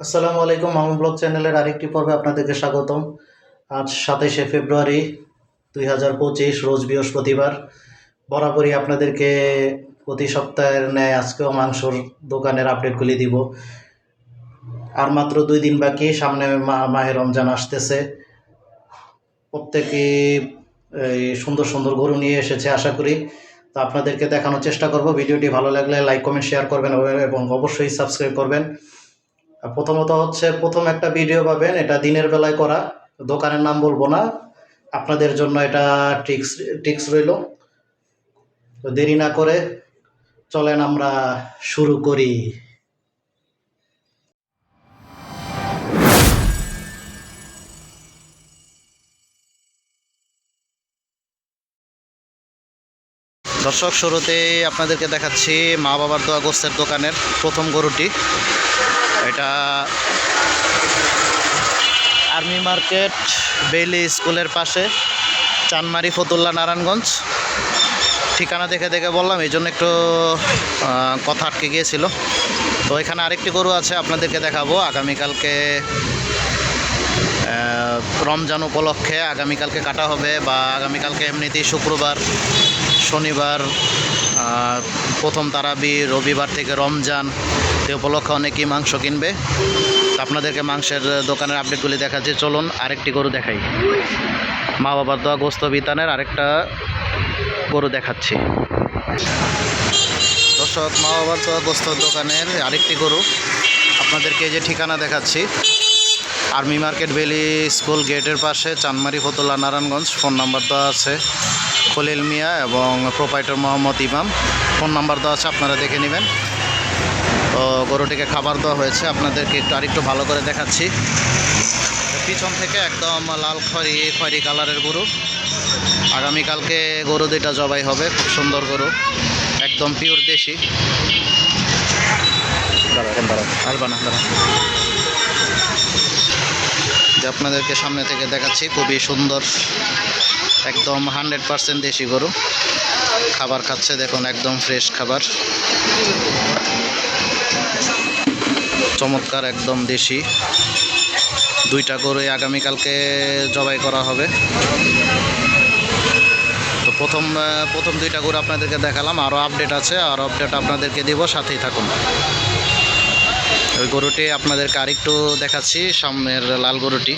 আসসালামু আলাইকুম মামু ব্লগ চ্যানেলের আরেকটি পর্বে আপনাদেরকে স্বাগতম। আজ সাতাইশে ফেব্রুয়ারি দুই হাজার পঁচিশ, রোজ বৃহস্পতিবার। বরাবরই আপনাদেরকে প্রতি সপ্তাহের ন্যায় আজকেও মাংসর দোকানের আপডেটগুলি দিব। আর মাত্র দুই দিন বাকি, সামনে মাহে রমজান আসতেছে। প্রত্যেকে, এই সুন্দর সুন্দর গরু নিয়ে এসেছে আশা করি। তো আপনাদেরকে দেখানোর চেষ্টা করব। ভিডিওটি ভালো লাগলে লাইক, কমেন্ট, শেয়ার করবেন এবং অবশ্যই সাবস্ক্রাইব করবেন। প্রথমত হচ্ছে প্রথম একটা ভিডিও পাবেন, এটা দিনের বেলায় করা। দোকানের নাম বলব না, আপনাদের জন্য এটা টিক্স টিক্স রইল। তো দেরি না করে চলেন আমরা শুরু করি। দর্শক, শুরুতেই আপনাদেরকে দেখাচ্ছি মা বাবার দোয়া গোস্তের দোকানের প্রথম গরুটি। এটা আর্মি মার্কেট বেইলি স্কুলের পাশে চানমারি ফতুল্লা নারায়ণগঞ্জ। ঠিকানা দেখে দেখে বললাম, এই জন্য একটু কথা আটকে গিয়েছিল। তো এখানে আরেকটি গরু আছে, আপনাদেরকে দেখাবো। আগামীকালকে রমজান উপলক্ষে আগামীকালকে কাটা হবে বা আগামীকালকে এমনিতেই শুক্রবার, শনিবার প্রথম তারাবি, রবিবার থেকে রমজান এ উপলক্ষে অনেকেই মাংস কিনবে। তো আপনাদেরকে মাংসের দোকানের আপডেটগুলি দেখাচ্ছি। চলুন আরেকটি গরু দেখাই। মা বাবার দোয়া গোস্ত বিতানের আরেকটা গরু দেখাচ্ছি। দর্শক মা বাবার দোয়া গোস্ত দোকানের আরেকটি গরু। আপনাদেরকে যে ঠিকানা দেখাচ্ছি। আর্মি মার্কেট ভ্যালি স্কুল গেটের পাশে চানমারি ফতুল্লা নারায়ণগঞ্জ। ফোন নাম্বার দেওয়া আছে খলিল মিয়া এবং প্রোপাইটার মোহাম্মদ ইমাম। ফোন নাম্বার দেওয়া আছে, আপনারা দেখে নেবেন। গরুটিকে খাবার দেওয়া হয়েছে। আপনাদেরকে একটু আরেকটু ভালো করে দেখাচ্ছি। পিছন থেকে একদম লাল খয়রি খয়রি কালারের গরু। আগামীকালকে গরু দুইটা জবাই হবে। খুব সুন্দর গরু। একদম পিওর দেশি। যে আপনাদেরকে সামনে থেকে দেখাচ্ছি, খুবই সুন্দর, একদম হান্ড্রেড পার্সেন্ট দেশি গরু। খাবার খাচ্ছে, দেখুন, একদম ফ্রেশ খাবার। চমৎকার একদম দেশি। দুইটা গরুই আগামীকালকে জবাই করা হবে। তো প্রথম প্রথম দুইটা গরু আপনাদেরকে দেখালাম আরও আপডেট আছে আরও আপডেট আপনাদেরকে দিব, সাথেই থাকুন। ওই গরুটি আপনাদেরকে আরেকটু দেখাচ্ছি, সামনের লাল গরুটি।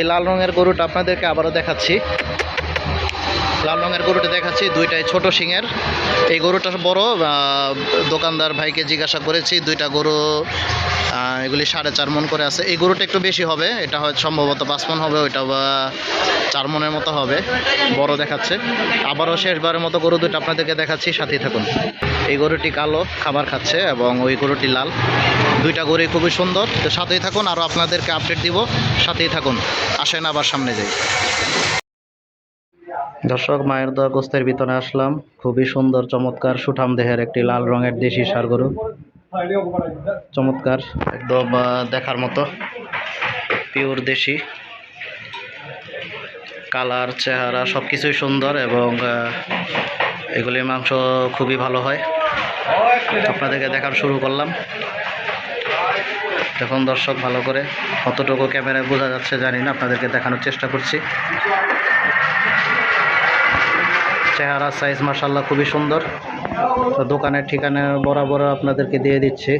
এই লাল রঙের গরুটা আপনাদেরকে আবারও দেখাচ্ছি। লাল রঙের গরুটি দেখাচ্ছি। দুইটাই ছোট শিঙের। এই গরুটা বড় দোকানদার ভাইকে জিজ্ঞাসা করেছি, দুইটা গরু এগুলি সাড়ে চার মন করে আছে। এই গরুটা একটু বেশি হবে, এটা হয় সম্ভবত পাঁচ মন হবে, ওইটা বা চার মনের মতো হবে। বড় দেখাচ্ছে। আবারও শেষবারের মতো গরু দুটো আপনাদেরকে দেখাচ্ছি, সাথেই থাকুন। এই গরুটি কালো খাবার খাচ্ছে এবং ওই গরুটি লাল। দুইটা গরুই খুবই সুন্দর। তো সাথেই থাকুন, আরও আপনাদেরকে আপডেট দিব। সাথেই থাকুন। আসেন আবার সামনে যাই। দর্শক, মায়ের দোয়া গোস্তের ভিতরে আসলাম। খুবই সুন্দর, চমৎকার, সুঠাম দেহের একটি লাল রঙের দেশি সার গরু। চমৎকার, একদম দেখার মতো। পিওর দেশি। কালার, চেহারা সব কিছুই সুন্দর এবং এগুলির মাংস খুবই ভালো হয়। আপনাদেরকে দেখার শুরু করলাম। দেখুন দর্শক, ভালো করে। কতটুকু ক্যামেরায় বোঝা যাচ্ছে জানি না, আপনাদেরকে দেখানোর চেষ্টা করছি। চেহারা সাইজ মার্শাল্লাহ খুবই সুন্দর। তো দোকানের ঠিকানা বরাবর আপনাদেরকে দিয়ে দিচ্ছি।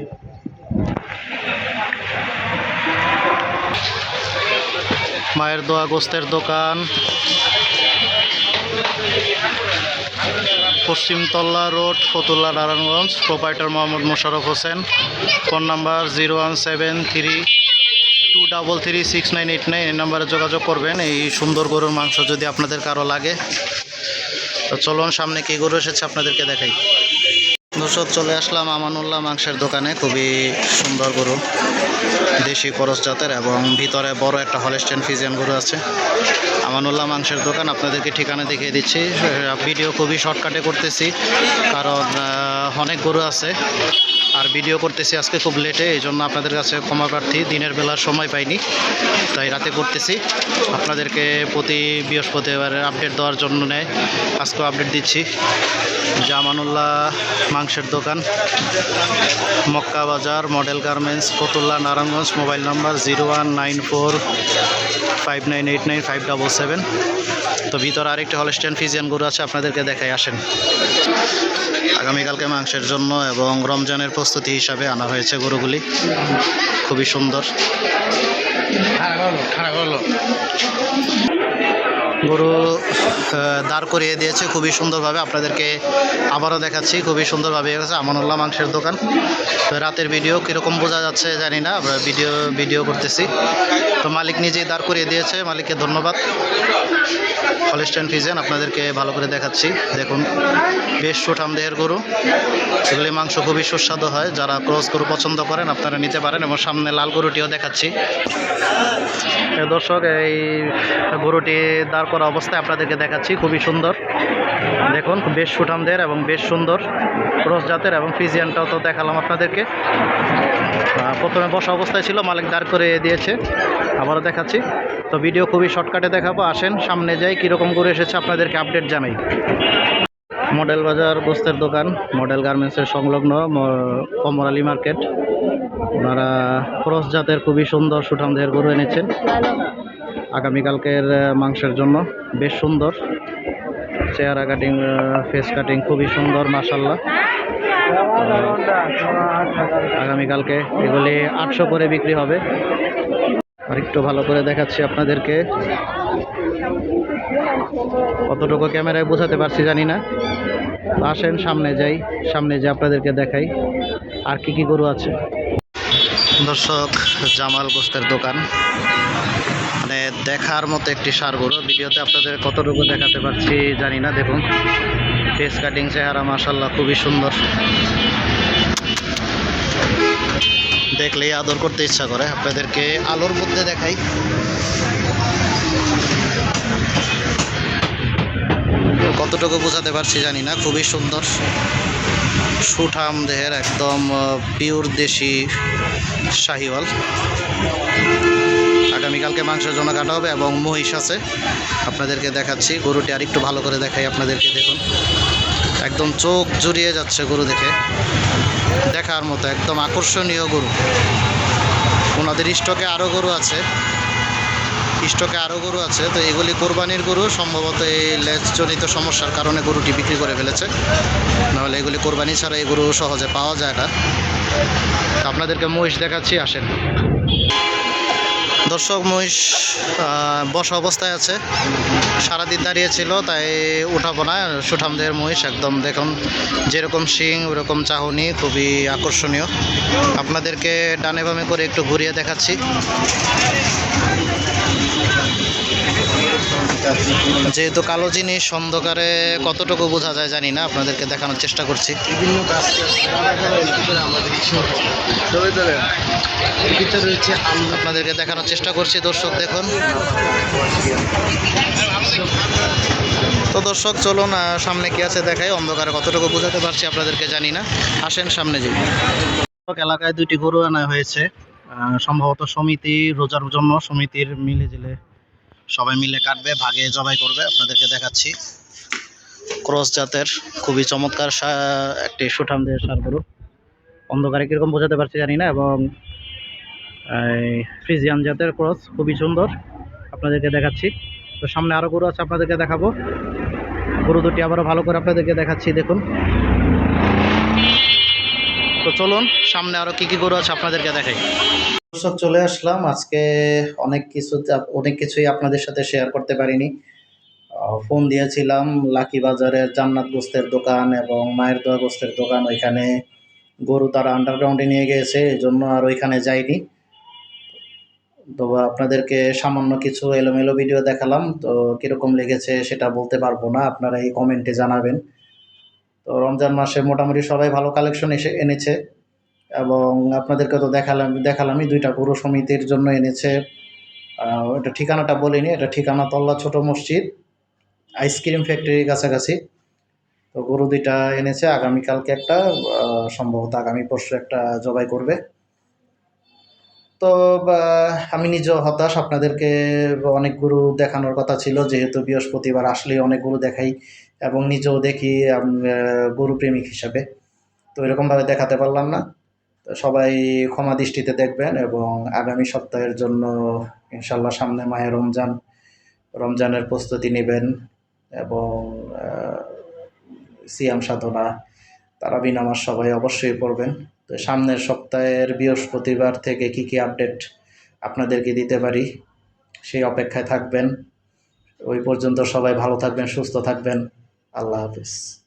মায়ের দোয়া, গোস্তের দোকান। Paschimtalla road, Fatullah Narayanganj, proprietor Mohammad Mosharraf Hossain. Phone number zero one seven three two double three six nine eight nine, এই নাম্বারে যোগাযোগ করবেন। এই সুন্দর গরুর মাংস যদি আপনাদের কারও লাগে। তো চলুন সামনে কি গরু এসেছে আপনাদেরকে দেখাই। দর্শক, চলে আসলাম আমানুল্লাহ মাংসের দোকানে। খুবই সুন্দর গরু। দেশি খরচ জাতের এবং ভিতরে বড় একটা হলেস্টেন ফিজিয়ান গরু আছে। আমানুল্লাহ মাংসের দোকান আপনাদেরকে ঠিকানা দেখিয়ে দিচ্ছি। ভিডিও খুবই শর্টকাটে করতেছি, কারণ অনেক গরু আছে। আর ভিডিও করতেছি আজকে খুব লেটে এই জন্য আপনাদের কাছে ক্ষমা প্রার্থী, দিনের বেলার সময় পাইনি, তাই রাতে করতেছি। আপনাদেরকে প্রতি বৃহস্পতিবারের আপডেট দেওয়ার জন্য নেয়। আজকেও আপডেট দিচ্ছি। জামানুল্লাহ মাংসের দোকান, Makka Bazar, model garments, Fatullah, Narayanganj, mobile number zero one nine four five nine eight nine five double seven. তো ভিতরে আরেকটি হলস্টেন ফিজিয়ান গরু আছে, আপনাদেরকে দেখাই, আসেন। আগামীকালকে মাংসের জন্য এবং রমজানের প্রস্তুতি হিসাবে আনা হয়েছে গরুগুলি। খুবই সুন্দর। গরু দাঁড় করিয়ে দিয়েছে। খুবই সুন্দরভাবে আপনাদেরকে আবারও দেখাচ্ছি। খুবই সুন্দরভাবে গেছে আমানুল্লাহ মাংসের দোকান। রাতের ভিডিও কীরকম বোঝা যাচ্ছে জানি না, আমরা ভিডিও ভিডিও করতেছি। তো মালিক নিজেই দাঁড় করিয়ে দিয়েছে। মালিককে ধন্যবাদ। হলিস্টাইন ফিজেন আপনাদেরকে ভালো করে দেখাচ্ছি। দেখুন, বেশ সুঠাম দেহের গরু। এগুলি মাংস খুবই সুস্বাদু হয়। যারা ক্রস গরু পছন্দ করেন, আপনারা নিতে পারেন এবং সামনে লাল গরুটিও দেখাচ্ছি। দর্শক, এই গরুটি দাঁড় করা অবস্থায় আপনাদেরকে দেখাচ্ছি। খুবই সুন্দর। দেখুন, বেশ সুঠামদের এবং বেশ সুন্দর ক্রস জাতের এবং ফিজিয়ানটাও তো দেখালাম আপনাদেরকে। প্রথমে বসা অবস্থায় ছিল, মালিক দাঁড় করে দিয়েছে। আবারও দেখাচ্ছি। তো ভিডিও খুবই শর্টকাটে দেখাবো। আসেন, সামনে যাই, কীরকম করে এসেছে আপনাদেরকে আপডেট জানাই। মডেল বাজার গোস্তের দোকান, মডেল গার্মেন্টসের সংলগ্ন কমর আলী মার্কেট। ওনারা ক্রস জাতের খুবই সুন্দর, সুঠামদের গরু এনেছেন। আগামীকালকের মাংসের জন্য বেশ সুন্দর। চেহারা কাটিং ফেস কাটিং খুবই সুন্দর মাসাল্লাহ আগামীকালকে এগুলি আটশো করে বিক্রি হবে। আর একটু ভালো করে দেখাচ্ছি আপনাদেরকে। কতটুকু ক্যামেরায় বোঝাতে পারছি জানি না। আসেন সামনে যাই, সামনে যে আপনাদেরকে দেখাই। আর কি কি গরু আছে? দর্শক, জামাল গোস্তের দোকান। মানে দেখার মতো একটি সার গরু। ভিডিওতে আপনাদের কতটুকু দেখাতে পারছি জানি না, দেখুন। ফেস কাটিং চেহারা মাসাল্লাহ খুবই সুন্দর। দেখলেই আদর করতে ইচ্ছা করে। আপনাদেরকে আলোর মধ্যে দেখাই। কতটুকু বোঝাতে পারছি জানি না, খুবই সুন্দর। সুঠাম দেহের একদম পিওর দেশি শাহিওয়াল। আগামীকালকে মাংসের জন্য কাটা হবে এবং মহিষ আছে। আপনাদেরকে দেখাচ্ছি, গরুটি আর একটু ভালো করে দেখাই আপনাদেরকে, দেখুন। একদম চোখ জুড়িয়ে যাচ্ছে গরু দেখে। দেখার মতো, একদম আকর্ষণীয় গরু। ওনাদের স্টকে আরও গরু আছে। স্টকে আরও গরু আছে, তো এগুলি কোরবানির গরু, সম্ভবত এই লেজজনিত সমস্যার কারণে গরুটি বিক্রি করে ফেলেছে। নাহলে এগুলি কোরবানি ছাড়া এই গরু সহজে পাওয়া যায় না। আপনাদেরকে মহিষ দেখাচ্ছি, আসেন। দর্শক, মহিষ বসা অবস্থায় আছে। সারাদিন দাঁড়িয়ে ছিল, তাই উঠাবো না। সুঠামদের মহিষ, একদম দেখুন, যেরকম শিং, ওরকম চাহনি, খুবই আকর্ষণীয়। আপনাদেরকে ডানে বামে করে একটু ঘুরিয়ে দেখাচ্ছি। যেহেতু কালো জিনিস অন্ধকারে কতটুকু বোঝা যায় জানি না আপনাদেরকে দেখানোর চেষ্টা করছি। বিভিন্ন আপনাদেরকে দেখানোর চেষ্টা করছি দর্শক দেখুন। তো দর্শক চলুন সামনে কি আছে দেখাই অন্ধকারে কতটুকু বোঝাতে পারছি আপনাদেরকে জানি না। আসেন সামনে যাই। এলাকায় দুইটি গরু আনা হয়েছে। আহ, সম্ভবত সমিতি রোজার জন্য সমিতির মিলে জিলে সবাই মিলে কাটবে, ভাগে, জবাই করবে, আপনাদেরকে দেখাচ্ছি। ক্রস জাতের খুবই চমৎকার একটি সুঠাম দেহের সার গরু। অন্ধকারে কীরকম বোঝাতে পারছি জানি না, এবং ফ্রিজিয়ান জাতের ক্রস খুবই সুন্দর। আপনাদেরকে দেখাচ্ছি। তো সামনে আরও গরু আছে, আপনাদেরকে দেখাবো। গরু দুটি আবারও ভালো করে আপনাদেরকে দেখাচ্ছি, দেখুন। তো চলুন, সামনে আরও কী কী গরু আছে আপনাদেরকে দেখাই। দর্শক, চলে আসলাম। আজকে অনেক কিছু অনেক কিছুই আপনাদের সাথে শেয়ার করতে পারিনি। ফোন দিয়েছিলাম, লাকি বাজারের জান্নাত গোস্তের দোকান এবং মায়ের দোয়া গোস্তের দোকান। ওইখানে গরু তারা আন্ডারগ্রাউন্ডে নিয়ে গিয়েছে এই জন্য আর ওইখানে যাইনি। তো আপনাদেরকে সামান্য কিছু এলোমেলো ভিডিও দেখালাম। তো কীরকম লেগেছে সেটা বলতে পারব না, আপনারা এই কমেন্টে জানাবেন। তো রমজান মাসে মোটামুটি সবাই ভালো কালেকশন এসে এনেছে এবং আপনাদেরকে তো দেখালাম, দেখালামই দুইটা গরু সমিতির জন্য এনেছে। এটা ঠিকানাটা বলিনি, এটা ঠিকানা তল্লা ছোট মসজিদ, আইসক্রিম ফ্যাক্টরির কাছাকাছি। তো গরু দুইটা এনেছে, আগামীকালকে একটা সম্ভবত আগামী পরশু একটা জবাই করবে। তো আমি নিজেও হতাশ। আপনাদেরকে অনেক গুরু দেখানোর কথা ছিল। যেহেতু বৃহস্পতিবার আসলেই অনেক গুরু দেখাই এবং নিজেও দেখি গুরু প্রেমিক হিসাবে। তো এরকমভাবে দেখাতে পারলাম না। তো সবাই ক্ষমা দৃষ্টিতে দেখবেন এবং আগামী সপ্তাহের জন্য ইনশাল্লাহ সামনে মায়ের রমজান, রমজানের প্রস্তুতি নেবেন এবং সিয়াম সাধনা, তারাবি নামাজ সবাই অবশ্যই পড়বেন। তো সামনের সপ্তাহের বৃহস্পতিবার থেকে কি কি আপডেট আপনাদেরকে দিতে পারি? সেই অপেক্ষায় থাকবেন। ওই পর্যন্ত সবাই ভালো থাকবেন, সুস্থ থাকবেন। আল্লাহ হাফিজ।